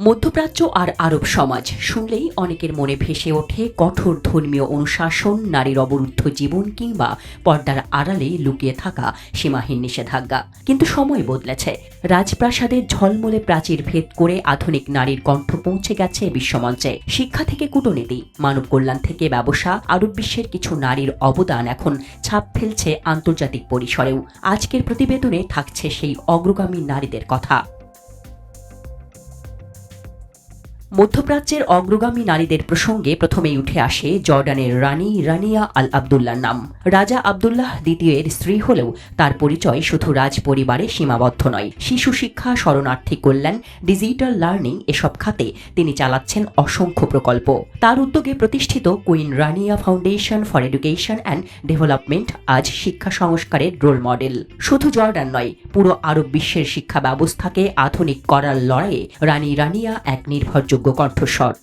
মধ্যপ্রাচ্য আর আরব সমাজ শুনলেই অনেকের মনে ভেসে ওঠে কঠোর ধর্মীয় অনুশাসন, নারীর অবরুদ্ধ জীবন কিংবা পর্দার আড়ালে লুকিয়ে থাকা সীমাহীন নিষেধাজ্ঞা। কিন্তু সময় বদলেছে। রাজপ্রাসাদের ঝলমলে প্রাচীর ভেদ করে আধুনিক নারীর কণ্ঠ পৌঁছে গেছে বিশ্বমঞ্চে। শিক্ষা থেকে কূটনীতি, মানব কল্যাণ থেকে ব্যবসা, আরব বিশ্বের কিছু নারীর অবদান এখন ছাপ ফেলছে আন্তর্জাতিক পরিসরেও। আজকের প্রতিবেদনে থাকছে সেই অগ্রগামী নারীদের কথা। মধ্যপ্রাচ্যের অগ্রগামী নারীদের প্রসঙ্গে প্রথমেই উঠে আসে জর্ডানের রানী রানিয়া আল আবদুল্লার নাম। রাজা আবদুল্লাহ দ্বিতীয়ের স্ত্রী হলেও তার পরিচয় শুধু রাজ পরিবারে সীমাবদ্ধ নয়। শিশু শিক্ষা, শরণার্থী কল্যাণ, ডিজিটাল লার্নিং এসব খাতে তিনি চালাচ্ছেন অসংখ্য প্রকল্প। তার উদ্যোগে প্রতিষ্ঠিত Queen Rania Foundation for Education and Development আজ শিক্ষা সংস্কারের রোল মডেল। শুধু জর্ডান নয়, পুরো আরব বিশ্বের শিক্ষা ব্যবস্থাকে আধুনিক করার লড়াইয়ে রানী রানিয়া এক নির্ভরযোগ্য কণ্ঠস্বর।